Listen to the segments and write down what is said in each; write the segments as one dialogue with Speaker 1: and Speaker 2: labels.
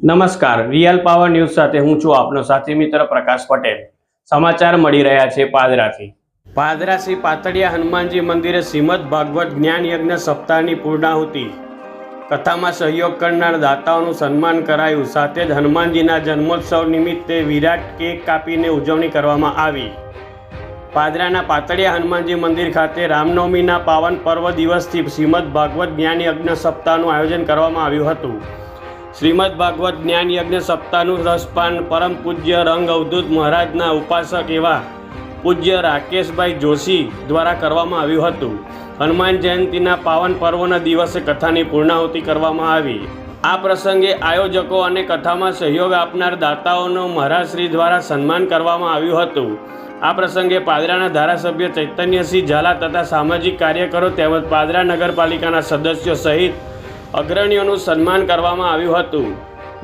Speaker 1: નમસ્કાર. Real power news સાથે હું છું આપનો સાથી મિત્ર પ્રકાશ પટેલ. સમાચાર મળી રહ્યા છે પાદરાથી. પાદરા શ્રી પાતળિયા હનુમાનજી મંદિરે શ્રીમદ ભાગવત જ્ઞાન યજ્ઞ સપ્તાહની પૂર્ણાહુતિ. કથામાં સહયોગ કરનાર દાતાઓનું સન્માન કરાયું. સાથે જ હનુમાનજીના જન્મોત્સવ નિમિત્તે વિરાટ કેક કાપીને ઉજવણી કરવામાં આવી. પાદરાના પાતળિયા હનુમાનજી મંદિર ખાતે રામનવમીના પાવન પર્વ દિવસથી શ્રીમદ ભાગવત જ્ઞાન યજ્ઞ સપ્તાહનું આયોજન કરવામાં આવ્યું હતું. શ્રીમદ ભાગવત જ્ઞાન યજ્ઞ સપ્તાહનું રસપાન પરમ પૂજ્ય રંગ અવધૂત મહારાજના ઉપાસક એવા પૂજ્ય રાકેશભાઈ જોશી દ્વારા કરવામાં આવ્યું હતું. હનુમાન જયંતીના પાવન પર્વના દિવસે કથાની પૂર્ણાહુતિ કરવામાં આવી. આ પ્રસંગે આયોજકો અને કથામાં સહયોગ આપનાર દાતાઓનો મહારાજશ્રી દ્વારા સન્માન કરવામાં આવ્યું હતું. આ પ્રસંગે પાદરાના ધારાસભ્ય ચૈતન્યસિંહ ઝાલા તથા સામાજિક કાર્યકરો તેમજ પાદરા નગરપાલિકાના સદસ્યો સહિત અગ્રણીઓનું સન્માન કરવામાં આવ્યું હતું.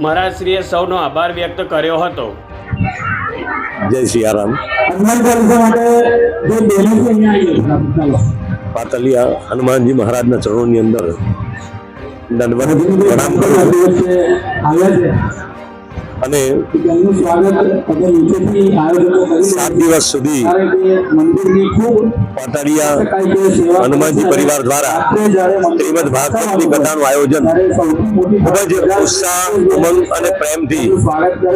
Speaker 1: મહારાજશ્રીએ સૌનો આભાર વ્યક્ત કર્યો હતો.
Speaker 2: જય સિયારામ પાતલિયા હનુમાનજી મહારાજના ચરણોની અંદર દંડવત પ્રણામ અને સાત દિવસ સુધી
Speaker 3: સેવા
Speaker 2: હનુમાનજી પરિવાર દ્વારા શ્રીમદ ભાગવતની કથાનું આયોજન ખૂબ જ ઉત્સાહ ઉમંગ અને પ્રેમથી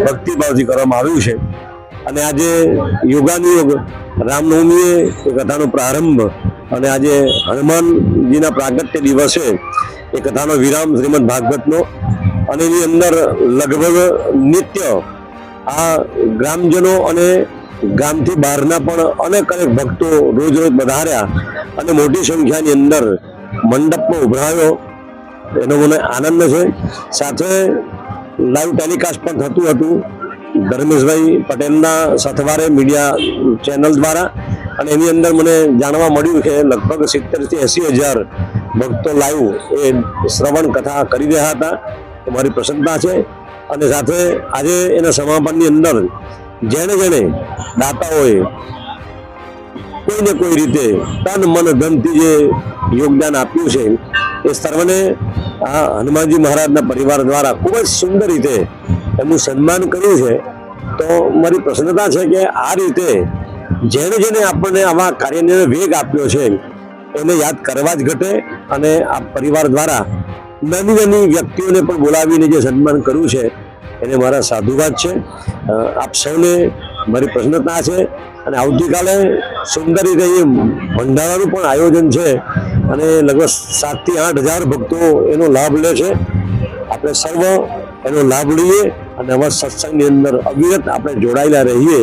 Speaker 2: ભક્તિભાવથી કરવામાં આવ્યું છે. અને આજે યોગાનુયોગ રામનવમીએ એ કથાનો પ્રારંભ અને આજે હનુમાનજીના પ્રાગટ્ય દિવસે એ કથાનો વિરામ શ્રીમદ ભાગવતનો અને એની અંદર લગભગ નિત્ય આ ગ્રામજનો અને ગામથી બહારના પણ અનેક અનેક ભક્તો રોજ રોજ વધાર્યા અને મોટી સંખ્યાની અંદર મંડપમાં ઉભરાયો. એનો મને આનંદ છે. સાથે લાઈવ ટેલિકાસ્ટ પણ થતું હતું. ધર્મેશભાઈ પટેલના સથવારે મીડિયા ચેનલ દ્વારા અને એની અંદર મને જાણવા મળ્યું કે લગભગ સિત્તેરથી એંસી હજાર ભક્તો લાઈવ એ શ્રવણ કથા કરી રહ્યા હતા. એ મારી પ્રસન્નતા છે. અને સાથે આજે એના સમાપનની અંદર જેણે જેણે દાતાઓએ કોઈને કોઈ રીતે તન મન ધનથી જે યોગદાન આપ્યું છે, એ સર્વને આ હનુમાનજી મહારાજના પરિવાર દ્વારા ખૂબ જ સુંદર રીતે એમનું સન્માન કર્યું છે. તો મારી પ્રસન્નતા છે કે આ રીતે જેણે જેને આપણને આવા કાર્યને વેગ આપ્યો છે, એને યાદ કરવા જ ઘટે અને આ પરિવાર દ્વારા નાની નાની વ્યક્તિઓને પણ બોલાવીને જે સન્માન કર્યું છે, એને મારા સાધુવાદ છે. આપ સૌને મારી પ્રસન્નતા છે અને આવતીકાલે સુંદર રીતે એ ભંડારાનું પણ આયોજન છે અને લગભગ સાતથી આઠ હજાર ભક્તો એનો લાભ લે છે. આપણે સર્વ એનો લાભ લઈએ અને અમારા સત્સંગની અંદર અવિરત આપણે જોડાયેલા રહીએ.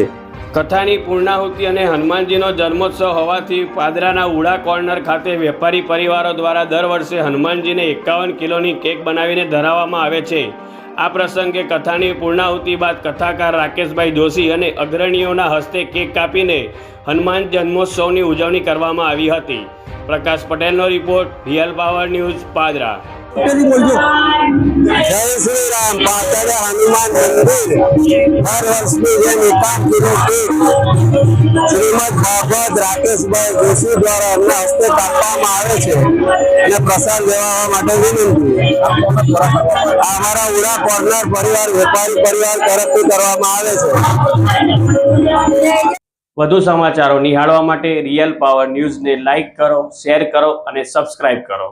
Speaker 1: કથાની પૂર્ણાહુતિ અને હનુમાનજીનો જન્મોત્સવ હોવાથી પાદરાના ઉડા કોર્નર ખાતે વેપારી પરિવારો દ્વારા દર વર્ષે હનુમાનજીને એકાવન કિલોની કેક બનાવીને ધરાવવામાં આવે છે. આ પ્રસંગે કથાની પૂર્ણાહુતિ બાદ કથાકાર રાકેશભાઈ જોશી અને અગ્રણીઓના હસ્તે કેક કાપીને હનુમાન જન્મોત્સવની ઉજવણી કરવામાં આવી હતી. પ્રકાશ પટેલનો report, real power news, Padra.
Speaker 2: Jai Shri Ram પાતળે Hanuman મંદિર. હર વર્ષની જેમ એકાદ કિલો શ્રીમદ ભાગવત રાકેશભાઈ જોશી દ્વારા એમના હસ્તે કાપવામાં આવે છે અને પ્રસાદ લેવા માટે વિનંતી. આ અમારા ઉડા કોર્નર પરિવાર વેપારી પરિવાર તરફથી કરવામાં આવે છે.
Speaker 1: વધુ સમાચારો નિહાળવા માટે રિયલ પાવર ન્યૂઝને લાઇક કરો શેર કરો અને સબસ્ક્રાઇબ કરો.